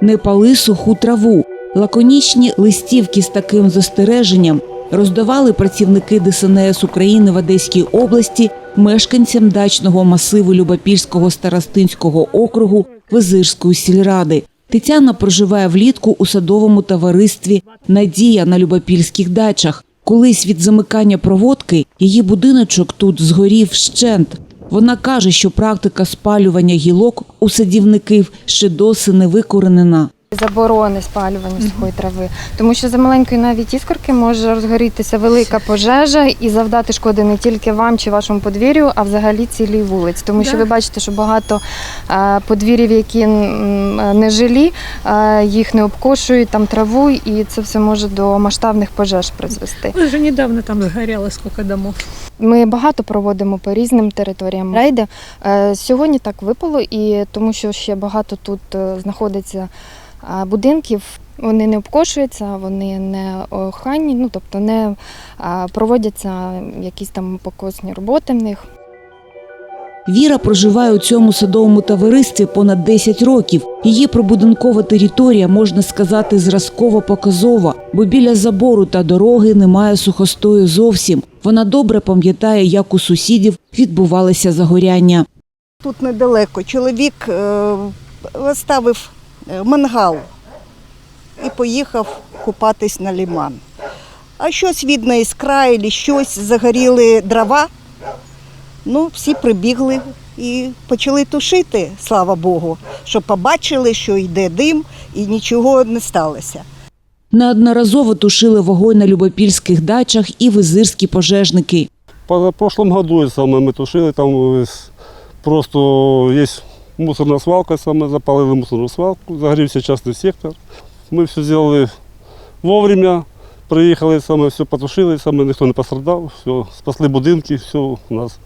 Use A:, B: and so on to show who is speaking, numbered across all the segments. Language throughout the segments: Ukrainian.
A: не пали суху траву. Лаконічні листівки з таким застереженням роздавали працівники ДСНС України в Одеській області мешканцям дачного масиву Любопільського старостинського округу Визирської сільради. Тетяна проживає влітку у садовому товаристві Надія на Любопільських дачах. Колись від замикання проводки її будиночок тут згорів вщент. Вона каже, що практика спалювання гілок у садівників ще досі не викоренена.
B: Заборони спалювання сухої трави, тому що за маленької навіть іскорки може розгорітися велика пожежа і завдати шкоди не тільки вам чи вашому подвір'ю, а взагалі цілій вулиці. Тому що ви бачите, що багато подвір'їв, які не жилі, їх не обкошують там траву, і це все може до масштабних пожеж призвести.
C: Уже недавно там сгорело сколько домов.
B: Ми багато проводимо по різним територіям рейди. Е, Сьогодні так випало, і тому що ще багато тут е, знаходиться будинків. Вони не обкошуються, вони не охайні, ну тобто не проводяться якісь там покосні роботи в них.
A: Віра проживає у цьому садовому товаристві понад 10 років. Її прибудинкова територія, можна сказати, зразково показова, бо біля забору та дороги немає сухостою зовсім. Вона добре пам'ятає, як у сусідів відбувалися загоряння.
D: Тут недалеко чоловік е, ставив е, мангал і поїхав купатись на ліман. А щось видно із краю, або щось загоріли дрова. Ну, всі прибігли і почали тушити, слава Богу, що побачили, що йде дим і нічого не сталося.
A: Неодноразово тушили вогонь на любопільських дачах і визирські пожежники.
E: По прошлом году саме ми тушили, там е, просто є мусорна свалка, саме запалили мусорну свалку, загорівся частний сектор. Ми все зробили вовремя, приїхали, саме все потушили, саме ніхто не пострадав, все, спасли будинки, все у нас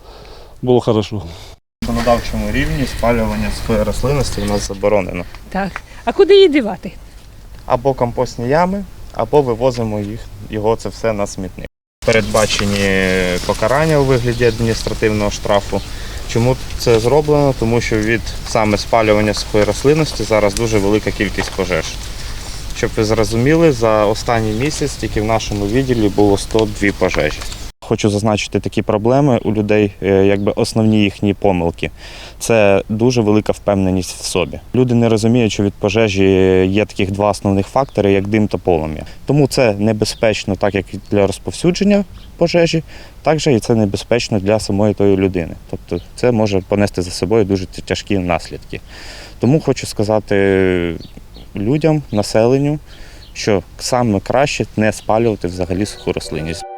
E: було хорошо.
F: В законодавчому рівні спалювання сухої рослинності у нас заборонено.
C: Так. А куди її дівати?
F: Або компостні ями, або вивозимо їх, його це все на смітник. Передбачені покарання у вигляді адміністративного штрафу. Чому це зроблено? Тому що від саме спалювання сухої рослинності зараз дуже велика кількість пожеж. Щоб ви зрозуміли, за останній місяць тільки в нашому відділі було 102 пожежі. Хочу зазначити такі проблеми у людей, е, якби основні їхні помилки. Це дуже велика впевненість в собі. Люди не розуміють, що від пожежі є таких два основних фактори, як дим та полум'я. Тому це небезпечно, так як для розповсюдження пожежі, так же і це небезпечно для самої тої людини. Тобто це може понести за собою дуже тяжкі наслідки. Тому хочу сказати людям, населенню, що саме краще не спалювати взагалі суху рослинність.